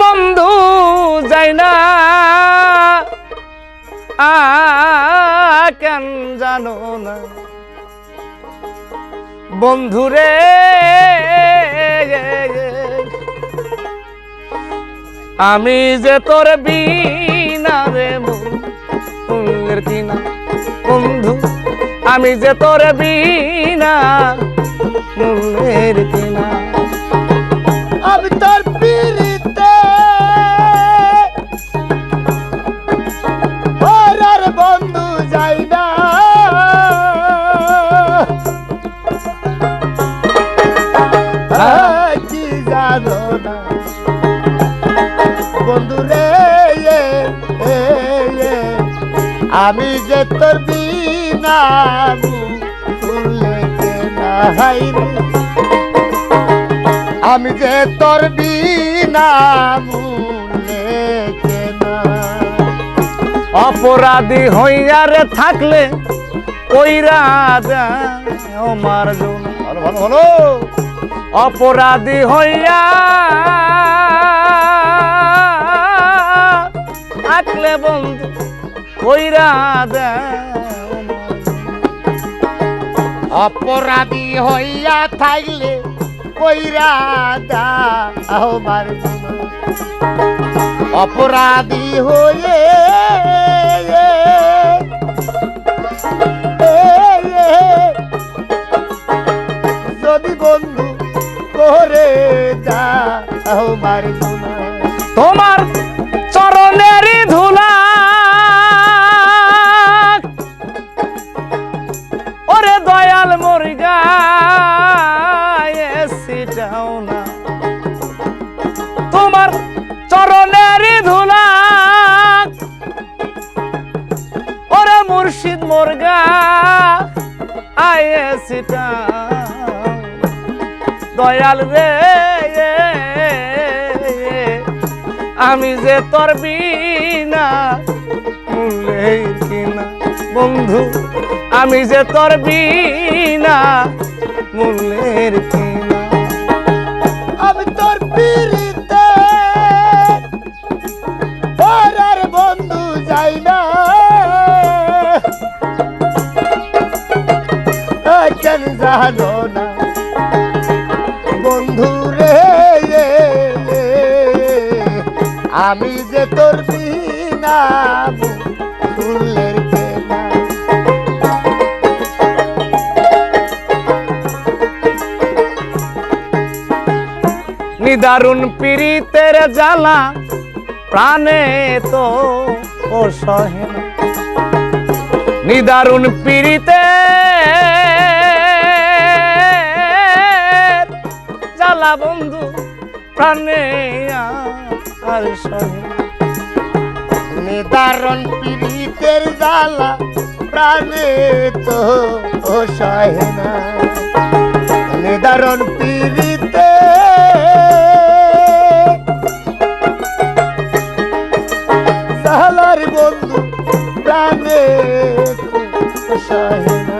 বন্ধু যাই না। কেন জানো না? বন্ধুরে আমি যে তোর বিনা রে মুঙ্গের কিনা। বন্ধু, আমি যে তোর বিনা মুঙ্গের আমি যে তোর বিনা আমি যে তোর বিনা অপরাধী হইয়া রে থাকলে ওইরা আমার জন্য। ভালো ভালো ভালো। অপরাধী হইয়া ওইরা অপরাধী হইয়া থাকলে কইরা দা আমার অপরাধী হয়ে তোমার চরণেরই ধুলা ওরে মুর্শিদ মোর গায়ে সিটাও দয়াল রে আমি যে তোর বিনা কিনা। বন্ধু, আমি যে তোর বিনা মূল্যের কিনা। জানো না। বন্ধু রে আমি যে তোর নিদারুণ পীড়িতের জ্বালা প্রাণে তো ও সহে। নিদারুণ পীড়িতে জ্বালা বন্ধু, প্রাণে আর। নিদারণ পীড়িতের জ্বালা, প্রাণে তো ও সহে না নিদারণ পীড়িতে জ্বালার বন্ধু, প্রাণে তো সহে না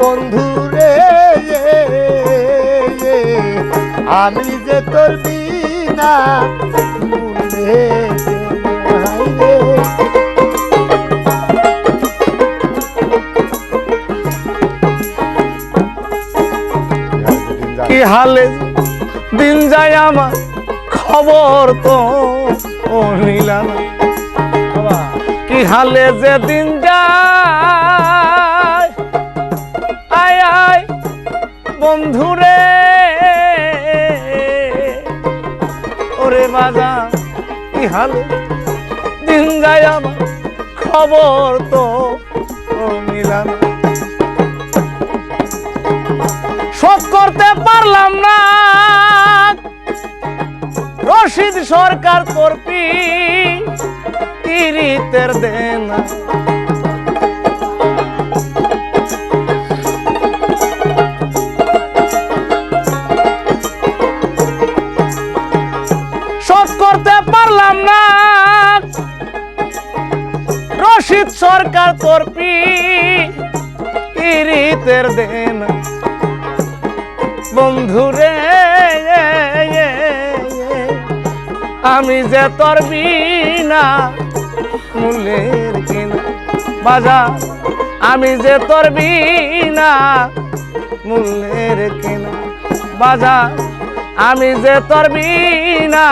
বন্ধু রে আমি যে তোর বিনা কি হালে দিন যায় আমার খবর তো ও নিলা না। কি হালে যে দিন যায়, আয় বন্ধুরে। ওরে মাজা ইহালে দিন যায় আমার খবর তো মিলাম শোক করতে পারলাম না, রশিদ সরকার করপি ইরিতের দেনা রশিদ সরকার করপি ইরিতের দেন বন্ধুরে আমি যে তোর বিনা মূল্যের কিনা বাজা আমি যে তোর বিনা মূল্যের কিনা বাজা আমি যে তোর বিনা